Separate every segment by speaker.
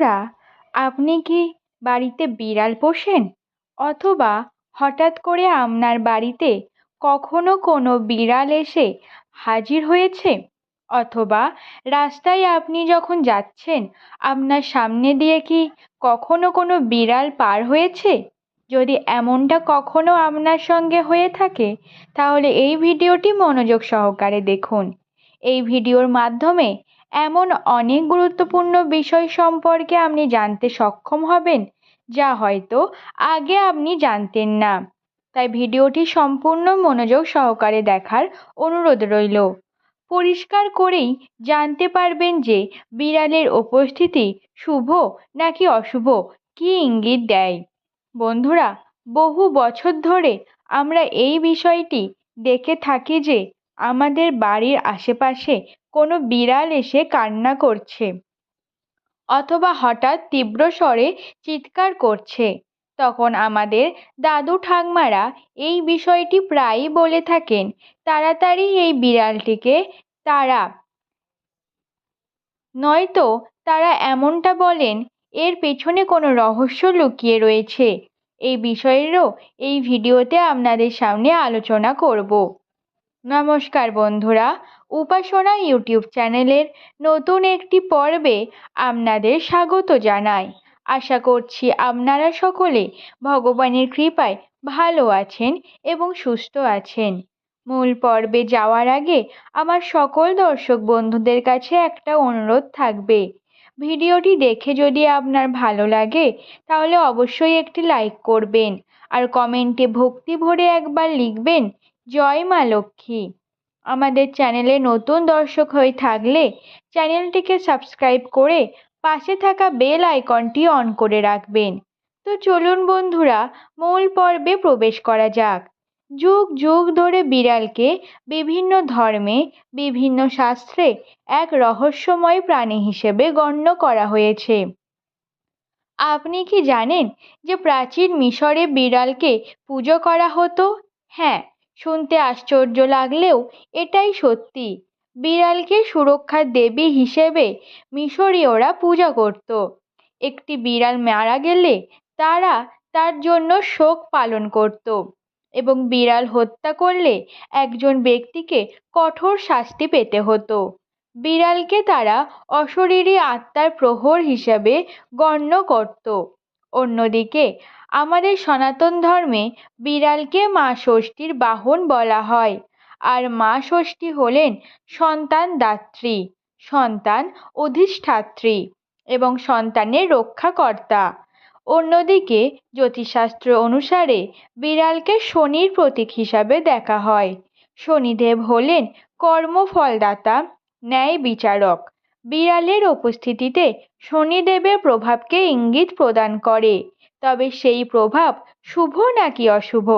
Speaker 1: বন্ধুরা, আপনি কি বাড়িতে বিড়াল পোষেন? অথবা হঠাৎ করে আপনার বাড়িতে কখনো কোনো বিড়াল এসে হাজির হয়েছে? অথবা রাস্তায় আপনি যখন যাচ্ছেন, আপনার সামনে দিয়ে কি কখনো কোনো বিড়াল পার হয়েছে? যদি এমনটা কখনো আপনার সঙ্গে হয়ে থাকে, তাহলে এই ভিডিওটি মনোযোগ সহকারে দেখুন। এই ভিডিওর মাধ্যমে এমন অনেক গুরুত্বপূর্ণ বিষয় সম্পর্কে আপনি জানতে সক্ষম হবেন, যা হয়তো আগে আপনি জানতেন না। তাই ভিডিওটি সম্পূর্ণ মনোযোগ সহকারে দেখার অনুরোধ রইল। পরিষ্কার করেই জানতে পারবেন যে বিড়ালের উপস্থিতি শুভ নাকি অশুভ, কী ইঙ্গিত দেয়। বন্ধুরা, বহু বছর ধরে আমরা এই বিষয়টি দেখে থাকি যে আমাদের বাড়ির আশেপাশে কোনো বিড়াল এসে কান্না করছে অথবা হঠাৎ তীব্র স্বরে চিৎকার করছে। তখন আমাদের দাদু ঠাকমারা এই বিষয়টি প্রায়ই বলে থাকেন। তাড়াতাড়ি এই বিড়ালটিকে তাড়া। নয়তো তারা এমনটা বলেন, এর পেছনে কোনো রহস্য লুকিয়ে রয়েছে। এই বিষয়েরও এই ভিডিওতে আপনাদের সামনে আলোচনা করব। নমস্কার বন্ধুরা, উপাসনা ইউটিউব চ্যানেলের নতুন একটি পর্বে আপনাদের স্বাগত জানাই। আশা করছি আপনারা সকলে ভগবানের কৃপায় ভালো আছেন এবং সুস্থ আছেন। মূল পর্বে যাওয়ার আগে আমার সকল দর্শক বন্ধুদের কাছে একটা অনুরোধ থাকবে। ভিডিওটি দেখে যদি আপনার ভালো লাগে, তাহলে অবশ্যই একটি লাইক করবেন আর কমেন্টে ভক্তি ভরে একবার লিখবেন জয় মা লক্ষ্মী। আমাদের চ্যানেলে নতুন দর্শক হয়ে থাকলে চ্যানেলটিকে সাবস্ক্রাইব করে পাশে থাকা বেল আইকনটি অন করে রাখবেন। তো চলুন বন্ধুরা, মূল পর্বে প্রবেশ করা যাক। যুগ যুগ ধরে বিড়ালকে বিভিন্ন ধর্মে, বিভিন্ন শাস্ত্রে এক রহস্যময় প্রাণী হিসেবে গণ্য করা হয়েছে। আপনি কি জানেন যে প্রাচীন মিশরে বিড়ালকে পুজো করা হতো? হ্যাঁ শুনতে আশ্চর্য লাগলেও এটাই সত্যি। বিড়ালকে সুরক্ষার দেবী হিসেবে মিশরীয়রা পূজা করত। একটি বিড়াল মারা গেলে তারা তার জন্য শোক পালন করত এবং বিড়াল হত্যা করলে একজন ব্যক্তিকে কঠোর শাস্তি পেতে হতো। বিড়ালকে তারা অশরীরী আত্মার প্রহর হিসাবে গণ্য করত। অন্যদিকে আমাদের সনাতন ধর্মে বিড়ালকে মা ষষ্ঠীর বাহন বলা হয়। আর মা ষষ্ঠী হলেন সন্তান দাত্রী, সন্তান অধিষ্ঠাত্রী এবং সন্তানের রক্ষাকর্তা। অন্যদিকে জ্যোতিষশাস্ত্র অনুসারে বিড়ালকে শনির প্রতীক হিসাবে দেখা হয়। শনিদেব হলেন কর্মফলদাতা, ন্যায় বিচারক। বিড়ালের উপস্থিতিতে শনিদেবের প্রভাবকে ইঙ্গিত প্রদান করে। তবে সেই প্রভাব শুভ নাকি অশুভ?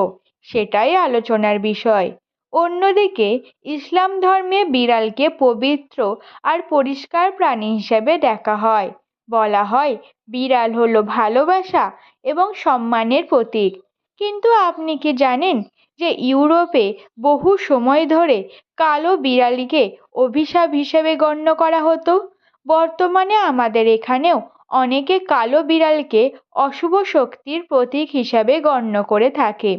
Speaker 1: সেটাই আলোচনার বিষয়। অন্যদিকে, ইসলাম ধর্মে বিড়ালকে পবিত্র আর পরিষ্কার প্রাণী হিসেবে দেখা হয়। বলা হয়, বিড়াল হলো ভালোবাসা এবং সম্মানের প্রতীক। কিন্তু আপনি কি জানেন যে ইউরোপে বহু সময় ধরে কালো বিড়ালিকে অভিশাপ হিসেবে গণ্য করা হতো? বর্তমানে আমাদের এখানেও অনেকে কালো বিড়ালকে অশুভ শক্তির প্রতীক হিসাবে গণ্য করে থাকে।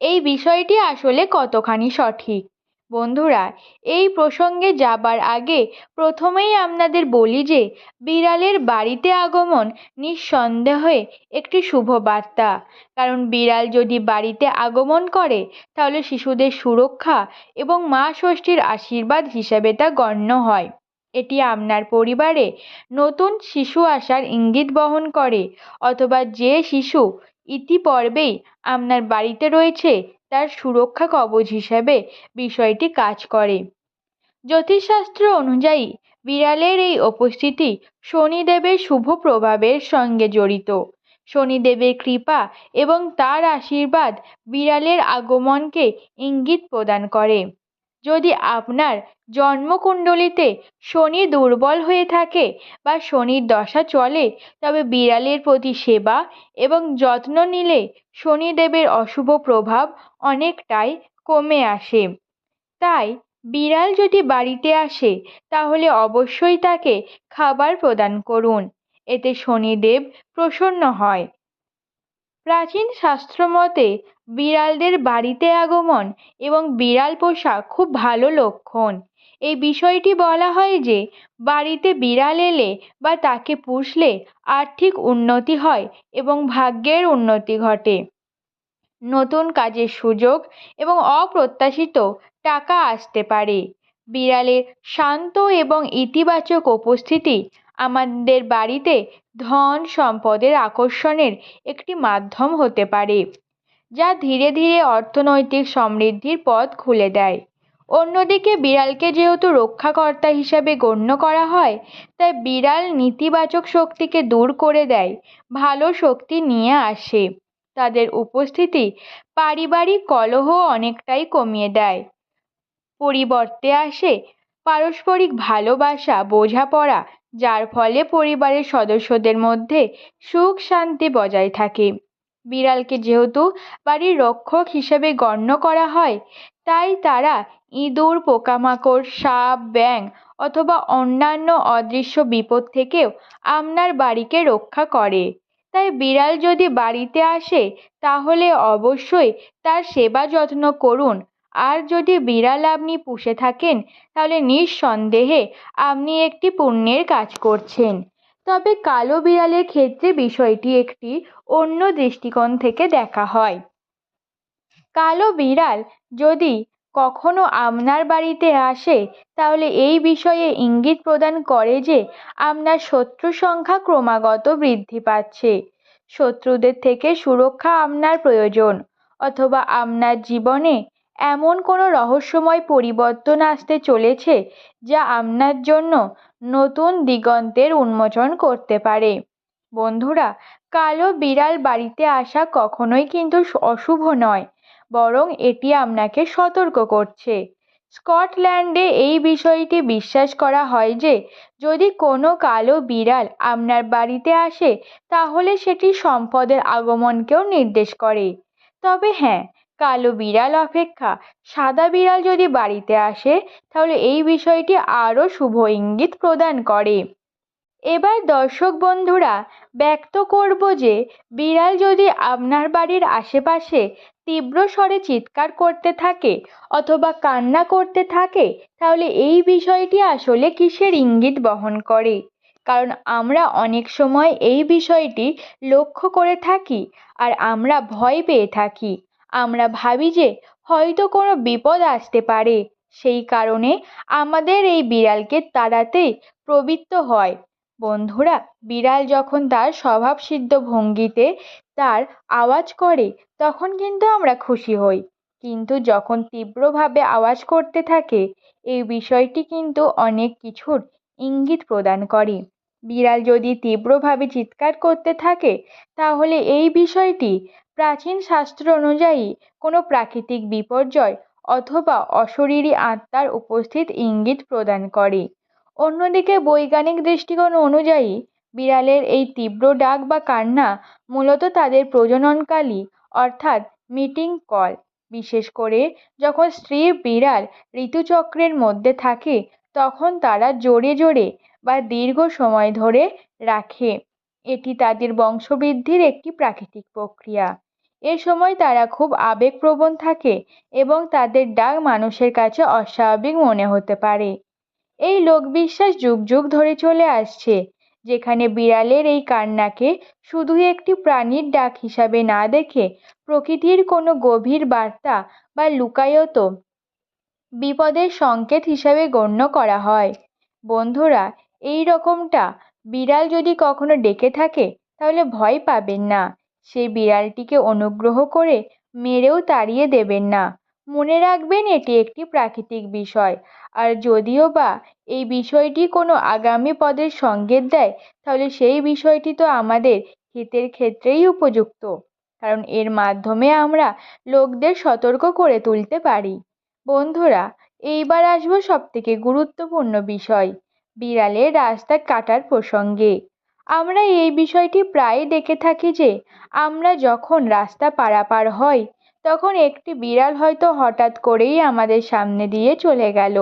Speaker 1: এই বিষয়টি আসলে কতখানি সঠিক? বন্ধুরা, এই প্রসঙ্গে যাবার আগে প্রথমেই আপনাদের বলি যে, বিড়ালের বাড়িতে আগমন নিঃসন্দেহে একটি শুভ বার্তা। কারণ বিড়াল যদি বাড়িতে আগমন করে, তাহলে শিশুদের সুরক্ষা এবং মা ষষ্ঠীর আশীর্বাদ হিসেবে তা গণ্য হয়। এটি আপনার পরিবারে নতুন শিশু আসার ইঙ্গিত বহন করে, অথবা যে শিশু ইতিপর্বেই আপনার বাড়িতে রয়েছে তার সুরক্ষা কবচ হিসেবে বিষয়টি কাজ করে। জ্যোতিষশাস্ত্র অনুযায়ী বিড়ালের এই উপস্থিতি শনিদেবের শুভ প্রভাবের সঙ্গে জড়িত। শনিদেবের কৃপা এবং তার আশীর্বাদ বিড়ালের আগমনকে ইঙ্গিত প্রদান করে। যদি আপনার জন্মকুণ্ডলিতে শনি দুর্বল হয়ে থাকে বা শনির দশা চলে, তবে বিড়ালের প্রতি সেবা এবং যত্ন নিলে শনিদেবের অশুভ প্রভাব অনেকটাই কমে আসে। তাই বিড়াল যদি বাড়িতে আসে, তাহলে অবশ্যই তাকে খাবার প্রদান করুন। এতে শনিদেব প্রসন্ন হয়। প্রাচীন শাস্ত্র মতে বিড়ালদের বাড়িতে আগমন এবং বিড়াল পোষা খুব ভালো লক্ষণ। এই বিষয়টি বলা হয় যে, বাড়িতে বিড়াল এলে বা তাকে পুষলে আর্থিক উন্নতি হয় এবং ভাগ্যের উন্নতি ঘটে। নতুন কাজের সুযোগ এবং অপ্রত্যাশিত টাকা আসতে পারে। বিড়ালের শান্ত এবং ইতিবাচক উপস্থিতি আমাদের বাড়িতে ধন সম্পদের আকর্ষণের একটি মাধ্যম হতে পারে। যা ধীরে ধীরে অর্থনৈতিক সমৃদ্ধির পথ খুলে দেয়। অন্যদিকে বিড়ালকে যেহেতু রক্ষাকর্তা হিসাবে গণ্য করা হয়, তাই বিড়াল নেতিবাচক শক্তিকে দূর করে দেয়, ভালো শক্তি নিয়ে আসে। তাদের উপস্থিতি পারিবারিক কলহ অনেকটাই কমিয়ে দেয়। পরিবর্তে আসে পারস্পরিক ভালোবাসা, বোঝাপড়া, যার ফলে পরিবারের সদস্যদের মধ্যে সুখ শান্তি বজায় থাকে। বিড়ালকে যেহেতু বাড়ির রক্ষক হিসেবে গণ্য করা হয়, তাই তারা ইঁদুর, পোকামাকড়, সাপ, ব্যাঙ অথবা অন্যান্য অদৃশ্য বিপদ থেকেও আপনার বাড়িকে রক্ষা করে। তাই বিড়াল যদি বাড়িতে আসে, তাহলে অবশ্যই তার সেবা যত্ন করুন। আর যদি বিড়াল আপনি পুষে থাকেন, তাহলে নিঃসন্দেহে আপনি একটি পুণ্যের কাজ করছেন। তবে কালো বিড়ালের ক্ষেত্রে বিষয়টি একটি অন্য দৃষ্টিকোণ থেকে দেখা হয়। কালো বিড়াল যদি কখনো আপনার বাড়িতে আসে, তাহলে এই বিষয়ে ইঙ্গিত প্রদান করে যে আপনার শত্রু সংখ্যা ক্রমাগত বৃদ্ধি পাচ্ছে। শত্রুদের থেকে সুরক্ষা আপনার প্রয়োজন, অথবা আপনার জীবনে এমন কোনো রহস্যময় পরিবর্তন আসতে চলেছে যা আপনার জন্য নতুন দিগন্তের উন্মোচন করতে পারে? বন্ধুরা, কালো বিড়াল বাড়িতে আসা কখনোই কিন্তু অশুভ নয়, বরং এটি আপনাকে সতর্ক করছে। স্কটল্যান্ডে এই বিষয়টি বিশ্বাস করা হয় যে, যদি কোনো কালো বিড়াল আপনার বাড়িতে আসে, তাহলে সেটি সম্পদের আগমনকেও নির্দেশ করে। তবে হ্যাঁ কালো বিড়াল অপেক্ষা। সাদা বিড়াল যদি বাড়িতে আসে, তাহলে এই বিষয়টি আরও শুভ ইঙ্গিত প্রদান করে। এবার দর্শক বন্ধুরা, ব্যক্ত করব যে, বিড়াল যদি আপনার বাড়ির আশেপাশে তীব্র স্বরে চিৎকার করতে থাকে অথবা কান্না করতে থাকে, তাহলে এই বিষয়টি আসলে কিসের ইঙ্গিত বহন করে? কারণ আমরা অনেক সময় এই বিষয়টি লক্ষ্য করে থাকি আর আমরা ভয় পেয়ে থাকি। আমরা ভাবি যে হয়তো কোনো বিপদ আসতে পারে। সেই কারণে আমাদের এই বিড়ালকে তাড়াতে প্রবৃত্ত হয়। বন্ধুরা, বিড়াল যখন তার স্বভাবসিদ্ধ ভঙ্গিতে তার আওয়াজ করে, তখন কিন্তু আমরা খুশি হই। কিন্তু যখন তীব্রভাবে আওয়াজ করতে থাকে, এই বিষয়টি কিন্তু অনেক কিছুর ইঙ্গিত প্রদান করে। বিড়াল যদি তীব্রভাবে চিৎকার করতে থাকে, তাহলে এই বিষয়টি প্রাচীন শাস্ত্র অনুযায়ী, কোনো প্রাকৃতিক বিপর্যয় অথবা অশরীরী আত্মার উপস্থিত ইঙ্গিত প্রদান করে। অন্যদিকে, বৈজ্ঞানিক দৃষ্টিকোণ অনুযায়ী, বিড়ালের এই তীব্র ডাক বা কান্না মূলত তাদের প্রজননকালী, অর্থাৎ মিটিং কল। বিশেষ করে, যখন স্ত্রী বিড়াল ঋতুচক্রের মধ্যে থাকে, তখন তারা জোরে জোরে বা দীর্ঘ সময় ধরে রাখে। এটি তাদের বংশবৃদ্ধির একটি প্রাকৃতিক প্রক্রিয়া। এ সময় তারা খুব আবেগপ্রবণ থাকে এবং তাদের ডাক মানুষের কাছে অস্বাভাবিক মনে হতে পারে। এই লোকবিশ্বাস যুগ যুগ ধরে চলে আসছে, যেখানে বিড়ালের এই কান্নাকে শুধু একটি প্রাণীর ডাক হিসাবে না দেখে প্রকৃতির কোনো গভীর বার্তা বা লুকায়ত বিপদের সংকেত হিসাবে গণ্য করা হয়। বন্ধুরা, এই রকমটা বিড়াল যদি কখনো ডেকে থাকে, তাহলে ভয় পাবেন না। সেই বিড়ালটিকে অনুগ্রহ করে মেরেও তাড়িয়ে দেবেন না। মনে রাখবেন, এটি একটি প্রাকৃতিক বিষয়। আর যদিও বা এই বিষয়টি কোনো আগামী পদের সঙ্কেত দেয়, তাহলে সেই বিষয়টি তো আমাদের হিতের ক্ষেত্রেই উপযুক্ত। কারণ এর মাধ্যমে আমরা লোকদের সতর্ক করে তুলতে পারি। বন্ধুরা, এইবার আসব সব থেকে গুরুত্বপূর্ণ বিষয়, বিড়ালের রাস্তা কাটার প্রসঙ্গে। আমরা এই বিষয়টি প্রায় দেখে থাকি যে, আমরা যখন রাস্তা পারাপার হই, তখন একটি বিড়াল হয়তো হঠাৎ করেই আমাদের সামনে দিয়ে চলে গেল।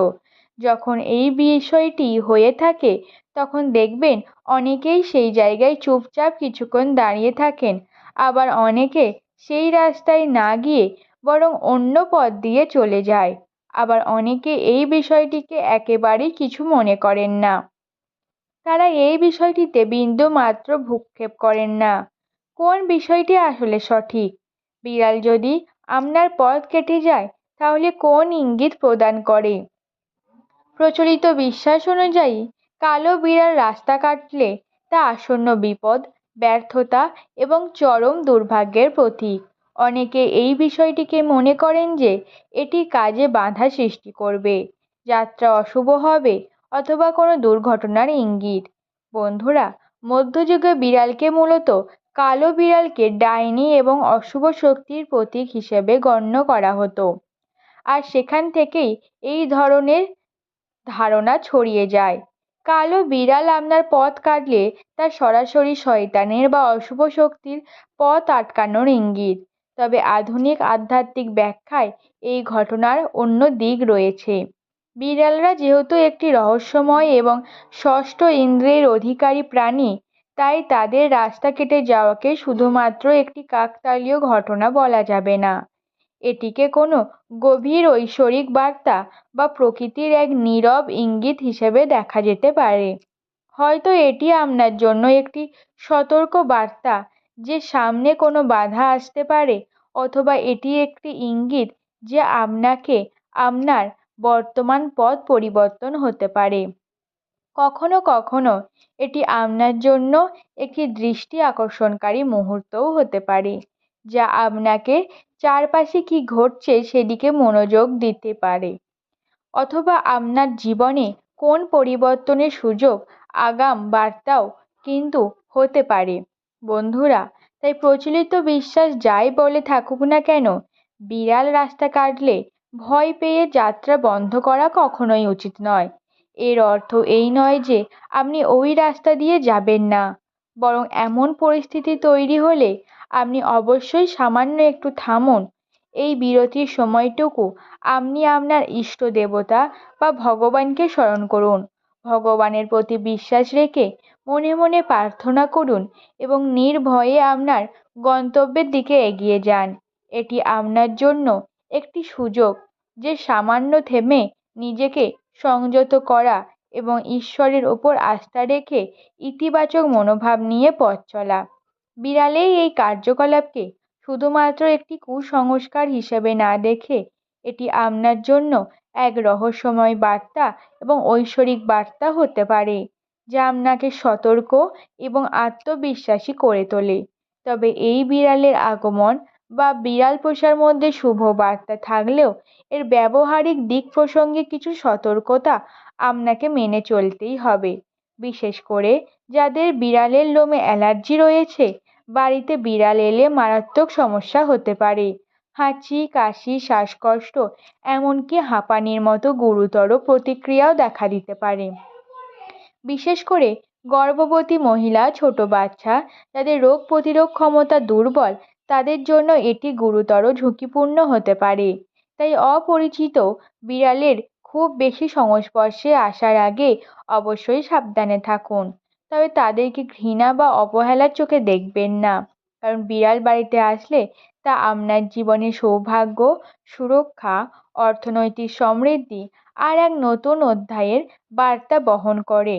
Speaker 1: যখন এই বিষয়টি হয়ে থাকে, তখন দেখবেন অনেকেই সেই জায়গায় চুপচাপ কিছুক্ষণ দাঁড়িয়ে থাকেন। আবার অনেকে সেই রাস্তায় না গিয়ে বরং অন্য পথ দিয়ে চলে যায়। আবার অনেকে এই বিষয়টিকে একেবারেই কিছু মনে করেন না। তারা এই বিষয়টিতে বিন্দু মাত্র ভূক্ষেপ করেন না। কোন বিষয়টি আসলে সঠিক? বিড়াল যদি আপনার পথ কেটে যায়, তাহলে কোন ইঙ্গিত প্রদান করে? প্রচলিত বিশ্বাস অনুযায়ী, কালো বিড়াল রাস্তা কাটলে তা আসন্ন বিপদ, ব্যর্থতা এবং চরম দুর্ভাগ্যের প্রতীক। অনেকে এই বিষয়টিকে মনে করেন যে, এটি কাজে বাধা সৃষ্টি করবে। যাত্রা অশুভ হবে অথবা কোনো দুর্ঘটনার ইঙ্গিত। বন্ধুরা, মধ্যযুগে বিড়ালকে মূলত কালো বিড়ালকে ডাইনি এবং অশুভ শক্তির প্রতীক হিসেবে গণ্য করা হতো। আর সেখান থেকেই এই ধরনের ধারণা ছড়িয়ে যায়। কালো বিড়াল আপনার পথ কাটলে তা সরাসরি শয়তানের বা অশুভ শক্তির পথ আটকানোর ইঙ্গিত। তবে আধুনিক আধ্যাত্মিক ব্যাখ্যায় এই ঘটনার অন্য দিক রয়েছে। বিড়ালরা যেহেতু একটি রহস্যময় এবং ষষ্ঠ ইন্দ্রিয়ের অধিকারী প্রাণী, তাই তাদের রাস্তা কেটে যাওয়াকে শুধুমাত্র একটি কাকতালীয় ঘটনা বলা যাবে না। এটিকে কোনো গভীর ঐশ্বরিক বার্তা বা প্রকৃতির এক নীরব ইঙ্গিত হিসেবে দেখা যেতে পারে। হয়তো এটি আপনার জন্য একটি সতর্ক বার্তা যে সামনে কোনো বাধা আসতে পারে, অথবা এটি একটি ইঙ্গিত যে আপনাকে, আপনার বর্তমান পথ পরিবর্তন হতে পারে। কখনো কখনো এটি আপনার জন্য একটি দৃষ্টি আকর্ষণকারী মুহূর্তও হতে পারে, যা আপনাকে চারপাশে কী ঘটছে সেদিকে মনোযোগ দিতে পারে। অথবা আপনার জীবনে কোন পরিবর্তনের সুযোগ, আগাম, বার্তাও কিন্তু হতে পারে। বন্ধুরা, তাই প্রচলিত বিশ্বাস যাই বলে থাকুক না কেন, বিড়াল রাস্তা কাটলে ভয় পেয়ে যাত্রা বন্ধ করা কখনোই উচিত নয়। এর অর্থ এই নয় যে, আপনি ওই রাস্তা দিয়ে যাবেন না। বরং এমন পরিস্থিতি তৈরি হলে আপনি অবশ্যই সামান্য একটু থামুন। এই বিরতির সময়টুকু আপনি আপনার ইষ্ট দেবতা বা ভগবানকে স্মরণ করুন। ভগবানের প্রতি বিশ্বাস রেখে মনে মনে প্রার্থনা করুন এবং নির্ভয়ে আপনার গন্তব্যের দিকে এগিয়ে যান। এটি আপনার জন্য একটি সুযোগ। যে সামান্য থেমে নিজেকে সংযত করা এবং ঈশ্বরের ওপর আস্থা রেখে ইতিবাচক মনোভাব নিয়ে পথ চলা। বিড়ালেই এই কার্যকলাপকে শুধুমাত্র একটি কুসংস্কার হিসেবে না দেখে, এটি আপনার জন্য এক রহস্যময় বার্তা এবং ঐশ্বরিক বার্তা হতে পারে, যা আপনাকে সতর্ক এবং আত্মবিশ্বাসী করে তোলে। তবে এই বিড়ালের আগমন বা বিড়াল পোষার মধ্যে শুভ বার্তা থাকলেও এর ব্যবহারিক দিক প্রসঙ্গে কিছু সতর্কতা আপনাকে মেনে চলতেই হবে। বিশেষ করে যাদের বিড়ালের লোমে অ্যালার্জি রয়েছে, বাড়িতে বিড়াল এলে মারাত্মক সমস্যা হতে পারে। হাঁচি, কাশি, শ্বাসকষ্ট, এমনকি হাঁপানির মতো গুরুতর প্রতিক্রিয়াও দেখা দিতে পারে। বিশেষ করে গর্ভবতী মহিলা, ছোট বাচ্চা, যাদের রোগ প্রতিরোধ ক্ষমতা দুর্বল তাদের জন্য এটি গুরুতর ঝুঁকিপূর্ণ হতে পারে। তাই অপরিচিত বিড়ালের খুব বেশি সংস্পর্শে আসার আগে অবশ্যই সাবধানে থাকুন। তবে তাদেরকে ঘৃণা বা অবহেলার চোখে দেখবেন না। কারণ বিড়াল বাড়িতে আসলে তা আপনার জীবনে সৌভাগ্য, সুরক্ষা, অর্থনৈতিক সমৃদ্ধি আর এক নতুন অধ্যায়ের বার্তা বহন করে।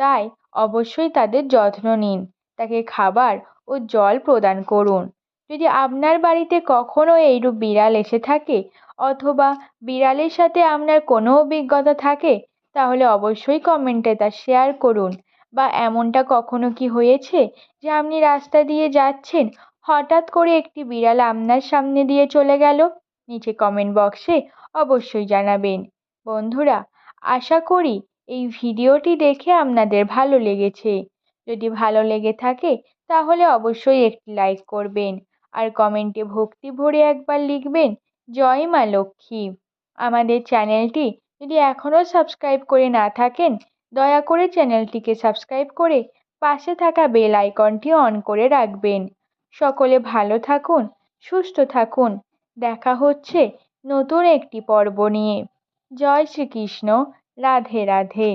Speaker 1: তাই অবশ্যই তাদের যত্ন নিন, তাকে খাবার ও জল প্রদান করুন। যদি আপনার বাড়িতে কখনও এইরূপ বিড়াল এসে থাকে অথবা বিড়ালের সাথে আপনার কোনো অভিজ্ঞতা থাকে, তাহলে অবশ্যই কমেন্টে তা শেয়ার করুন। বা এমনটা কখনো কি হয়েছে যে আপনি রাস্তা দিয়ে যাচ্ছেন, হঠাৎ করে একটি বিড়াল আপনার সামনে দিয়ে চলে গেল? নিচে কমেন্ট বক্সে অবশ্যই জানাবেন। বন্ধুরা, আশা করি এই ভিডিওটি দেখে আপনাদের ভালো লেগেছে। যদি ভালো লেগে থাকে, তাহলে অবশ্যই একটি লাইক করবেন। আর কমেন্টে ভক্তি ভরে একবার লিখবেন, জয় মা লক্ষ্মী। আমাদের চ্যানেলটি যদি এখনও সাবস্ক্রাইব করে না থাকেন, দয়া করে চ্যানেলটিকে সাবস্ক্রাইব করে পাশে থাকা বেল আইকনটি অন করে রাখবেন। সকলে ভালো থাকুন, সুস্থ থাকুন। দেখা হচ্ছে নতুন একটি পর্ব নিয়ে। জয় শ্রীকৃষ্ণ। রাধে রাধে।